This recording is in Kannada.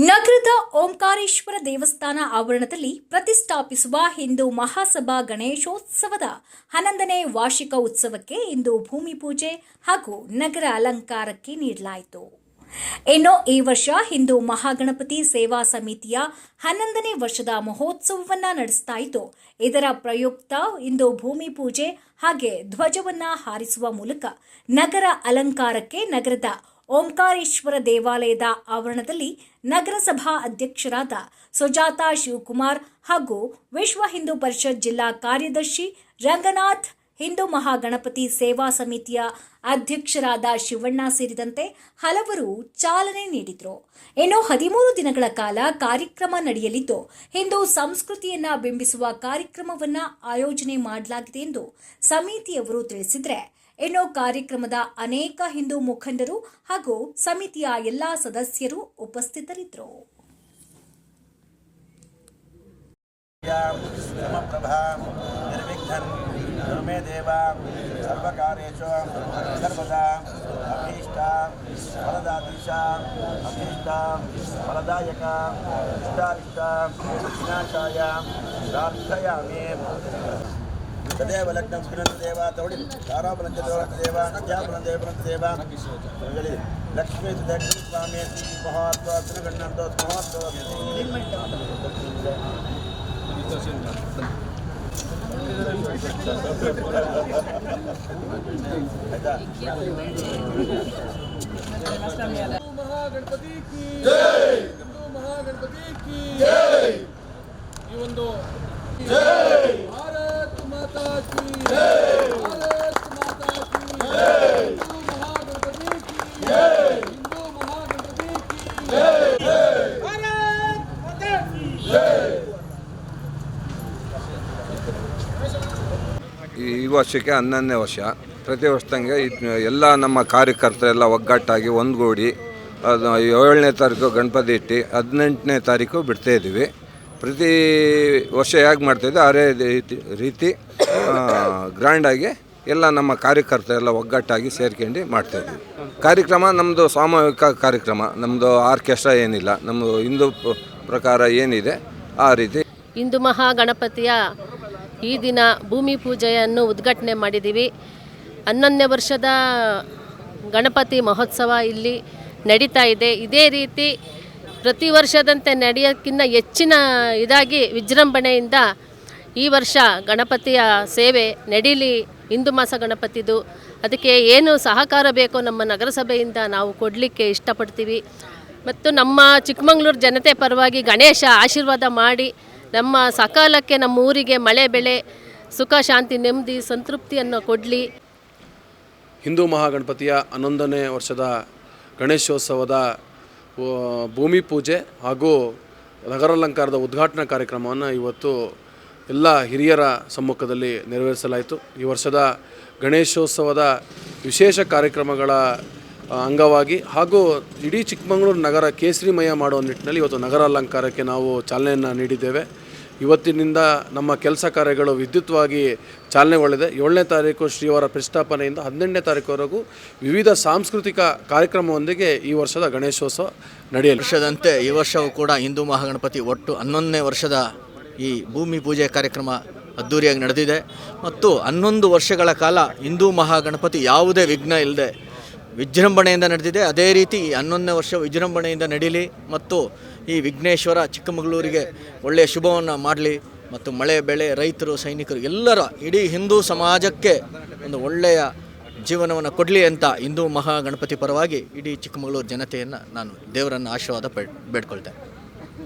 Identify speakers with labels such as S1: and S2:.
S1: ನಗರದ ಓಂಕಾರೇಶ್ವರ ದೇವಸ್ಥಾನ ಆವರಣದಲ್ಲಿ ಪ್ರತಿಷ್ಠಾಪಿಸುವ ಹಿಂದೂ ಮಹಾಸಭಾ ಗಣೇಶೋತ್ಸವದ ಹನ್ನೊಂದನೇ ವಾರ್ಷಿಕ ಉತ್ಸವಕ್ಕೆ ಇಂದು ಭೂಮಿ ಪೂಜೆ ಹಾಗೂ ನಗರ ಅಲಂಕಾರಕ್ಕೆ ನೀಡಲಾಯಿತು. ಇನ್ನು ಈ ವರ್ಷ ಹಿಂದೂ ಮಹಾಗಣಪತಿ ಸೇವಾ ಸಮಿತಿಯ ಹನ್ನೊಂದನೇ ವರ್ಷದ ಮಹೋತ್ಸವವನ್ನ ನಡೆಸ್ತಾ ಇತ್ತು ಇದರ ಪ್ರಯುಕ್ತ ಇಂದು ಭೂಮಿ ಪೂಜೆ ಹಾಗೆ ಧ್ವಜವನ್ನ ಹಾರಿಸುವ ಮೂಲಕ ನಗರ ಅಲಂಕಾರಕ್ಕೆ ನಗರದ ಓಂಕಾರೇಶ್ವರ ದೇವಾಲಯದ ಆವರಣದಲ್ಲಿ ನಗರಸಭಾ ಅಧ್ಯಕ್ಷರಾದ ಸುಜಾತಾ ಶಿವಕುಮಾರ್ ಹಾಗೂ ವಿಶ್ವ ಹಿಂದೂ ಪರಿಷತ್ ಜಿಲ್ಲಾ ಕಾರ್ಯದರ್ಶಿ ರಂಗನಾಥ್, ಹಿಂದೂ ಮಹಾಗಣಪತಿ ಸೇವಾ ಸಮಿತಿಯ ಅಧ್ಯಕ್ಷರಾದ ಶಿವಣ್ಣ ಸೇರಿದಂತೆ ಹಲವರು ಚಾಲನೆ ನೀಡಿದರು. ಇನ್ನು ಹದಿಮೂರು ದಿನಗಳ ಕಾಲ ಕಾರ್ಯಕ್ರಮ ನಡೆಯಲಿದ್ದು, ಹಿಂದೂ ಸಂಸ್ಕೃತಿಯನ್ನ ಬಿಂಬಿಸುವ ಕಾರ್ಯಕ್ರಮವನ್ನ ಆಯೋಜನೆ ಮಾಡಲಾಗಿದೆ ಎಂದು ಸಮಿತಿಯವರು ತಿಳಿಸಿದರೆ ಇನ್ನು ಕಾರ್ಯಕ್ರಮದ ಅನೇಕ ಹಿಂದೂ ಮುಖಂಡರು ಹಾಗೂ ಸಮಿತಿಯ ಎಲ್ಲಾ ಸದಸ್ಯರು ಉಪಸ್ಥಿತರಿದ್ದರು.
S2: ವಿನಾಶಾಯ ಪ್ರಾರ್ಥಯಾಮಿ ತದೇವ ಲಗ್ನಂ ಸ್ಮೃತ ದೇವ ತೌಡಿ ತಾರಾಬಲಂಚ ದೇವ ನದ್ಯಾಬಲಂ ದೇವರಂತ ದೇವ ಹೇಳಿ ಲಕ್ಷ್ಮೀ ಸುಧಕ್ಷ ಸ್ವಾಮಿ ಮಹತ್ವ ತಿರುಗಣ್ಣಂತ ಮಹತ್ವ ಆಯ್ತಾ
S3: ಮಹಾಗಣಪತಿ ಕಿ ಜೈ ಹಿಂದೂ ಮಹಾಗಣಪತಿ ಕಿ ಜೈ ಈ ಒಂದು ಭಾರತ್ ಮಾತಾ ಕಿ ಜೈ ಭಾರತ್
S4: ಈ ವರ್ಷಕ್ಕೆ ಹನ್ನೊಂದನೇ ವರ್ಷ. ಪ್ರತಿ ವರ್ಷದಂಗೆ ಎಲ್ಲ ನಮ್ಮ ಕಾರ್ಯಕರ್ತರೆಲ್ಲ ಒಗ್ಗಟ್ಟಾಗಿ ಒಂದುಗೂಡಿ, ಅದು ಏಳನೇ ತಾರೀಕು ಗಣಪತಿ ಇಟ್ಟು ಹದಿನೆಂಟನೇ ತಾರೀಕು ಬಿಡ್ತಾ ಇದ್ದೀವಿ. ಪ್ರತಿ ವರ್ಷ ಹೇಗೆ ಮಾಡ್ತಾಯಿದ್ದೆ ಅದೇ ರೀತಿ- ರೀತಿ ಗ್ರ್ಯಾಂಡಾಗಿ ಎಲ್ಲ ನಮ್ಮ ಕಾರ್ಯಕರ್ತರೆಲ್ಲ ಒಗ್ಗಟ್ಟಾಗಿ ಸೇರ್ಕೊಂಡು ಮಾಡ್ತಾಯಿದ್ವಿ ಕಾರ್ಯಕ್ರಮ ನಮ್ಮದು ಸಾಮೂಹಿಕ ಕಾರ್ಯಕ್ರಮ ನಮ್ಮದು ಆರ್ಕೆಸ್ಟ್ರಾ ಏನಿಲ್ಲ ನಮ್ಮದು ಹಿಂದೂ ಪ್ರಕಾರ ಏನಿದೆ, ಆ ರೀತಿ.
S5: ಹಿಂದೂ ಮಹಾಗಣಪತಿಯ ಈ ದಿನ ಭೂಮಿ ಪೂಜೆಯನ್ನು ಉದ್ಘಾಟನೆ ಮಾಡಿದ್ದೀವಿ. ಹನ್ನೊಂದನೇ ವರ್ಷದ ಗಣಪತಿ ಮಹೋತ್ಸವ ಇಲ್ಲಿ ನಡೀತಾ ಇದೆ. ಇದೇ ರೀತಿ ಪ್ರತಿ ವರ್ಷದಂತೆ ನಡೆಯೋಕ್ಕಿಂತ ಹೆಚ್ಚಿನ ಇದಾಗಿ ವಿಜೃಂಭಣೆಯಿಂದ ಈ ವರ್ಷ ಗಣಪತಿಯ ಸೇವೆ ನಡೀಲಿ, ಹಿಂದೂ ಮಾಸ ಗಣಪತಿದು. ಅದಕ್ಕೆ ಏನು ಸಹಕಾರ ಬೇಕೋ ನಮ್ಮ ನಗರಸಭೆಯಿಂದ ನಾವು ಕೊಡಲಿಕ್ಕೆ ಇಷ್ಟಪಡ್ತೀವಿ. ಮತ್ತು ನಮ್ಮ ಚಿಕ್ಕಮಗಳೂರು ಜನತೆ ಪರವಾಗಿ ಗಣೇಶ ಆಶೀರ್ವಾದ ಮಾಡಿ ನಮ್ಮ ಸಕಾಲಕ್ಕೆ ನಮ್ಮ ಊರಿಗೆ ಮಳೆ, ಬೆಳೆ, ಸುಖ, ಶಾಂತಿ, ನೆಮ್ಮದಿ, ಸಂತೃಪ್ತಿಯನ್ನು ಕೊಡಲಿ.
S3: ಹಿಂದೂ ಮಹಾಗಣಪತಿಯ ಹನ್ನೊಂದನೇ ವರ್ಷದ ಗಣೇಶೋತ್ಸವದ ಭೂಮಿ ಪೂಜೆ ಹಾಗೂ ನಗರಾಲಂಕಾರದ ಉದ್ಘಾಟನಾ ಕಾರ್ಯಕ್ರಮವನ್ನು ಇವತ್ತು ಎಲ್ಲ ಹಿರಿಯರ ಸಮ್ಮುಖದಲ್ಲಿ ನೆರವೇರಿಸಲಾಯಿತು. ಈ ವರ್ಷದ ಗಣೇಶೋತ್ಸವದ ವಿಶೇಷ ಕಾರ್ಯಕ್ರಮಗಳ ಅಂಗವಾಗಿ ಹಾಗೂ ಇಡೀ ಚಿಕ್ಕಮಗಳೂರು ನಗರ ಕೇಸರಿಮಯ ಮಾಡುವ ನಿಟ್ಟಿನಲ್ಲಿ ಇವತ್ತು ನಗರಾಲಂಕಾರಕ್ಕೆ ನಾವು ಚಾಲನೆಯನ್ನು ನೀಡಿದ್ದೇವೆ. ಇವತ್ತಿನಿಂದ ನಮ್ಮ ಕೆಲಸ ಕಾರ್ಯಗಳು ವಿದ್ಯುತ್ವಾಗಿ ಚಾಲನೆಗೊಳ್ಳಿದೆ ಏಳನೇ ತಾರೀಕು ಶ್ರೀವಾರ ಪ್ರತಿಷ್ಠಾಪನೆಯಿಂದ ಹನ್ನೆರಡನೇ ತಾರೀಕುವರೆಗೂ ವಿವಿಧ ಸಾಂಸ್ಕೃತಿಕ ಕಾರ್ಯಕ್ರಮವೊಂದಿಗೆ ಈ ವರ್ಷದ ಗಣೇಶೋತ್ಸವ ನಡೆಯಲಿ.
S6: ವರ್ಷದಂತೆ ಈ ವರ್ಷವೂ ಕೂಡ ಹಿಂದೂ ಮಹಾಗಣಪತಿ ಒಟ್ಟು ಹನ್ನೊಂದನೇ ವರ್ಷದ ಈ ಭೂಮಿ ಪೂಜೆ ಕಾರ್ಯಕ್ರಮ ಅದ್ಧೂರಿಯಾಗಿ ನಡೆದಿದೆ. ಮತ್ತು ಹನ್ನೊಂದು ವರ್ಷಗಳ ಕಾಲ ಹಿಂದೂ ಮಹಾಗಣಪತಿ ಯಾವುದೇ ವಿಘ್ನ ಇಲ್ಲದೆ ವಿಜೃಂಭಣೆಯಿಂದ ನಡೆದಿದೆ. ಅದೇ ರೀತಿ ಈ ಹನ್ನೊಂದನೇ ವರ್ಷ ವಿಜೃಂಭಣೆಯಿಂದ ನಡೀಲಿ. ಮತ್ತು ಈ ವಿಘ್ನೇಶ್ವರ ಚಿಕ್ಕಮಗಳೂರಿಗೆ ಒಳ್ಳೆಯ ಶುಭವನ್ನು ಮಾಡಲಿ ಮತ್ತು ಮಳೆ, ಬೆಳೆ, ರೈತರು, ಸೈನಿಕರು ಎಲ್ಲರ ಇಡೀ ಹಿಂದೂ ಸಮಾಜಕ್ಕೆ ಒಂದು ಒಳ್ಳೆಯ ಜೀವನವನ್ನು ಕೊಡಲಿ ಅಂತ ಹಿಂದೂ ಮಹಾಗಣಪತಿ ಪರವಾಗಿ ಇಡೀ ಚಿಕ್ಕಮಗಳೂರು ಜನತೆಯನ್ನು ನಾನು ದೇವರನ್ನು ಆಶೀರ್ವಾದ ಬೇಡ್ಕೊಳ್ತೇನೆ.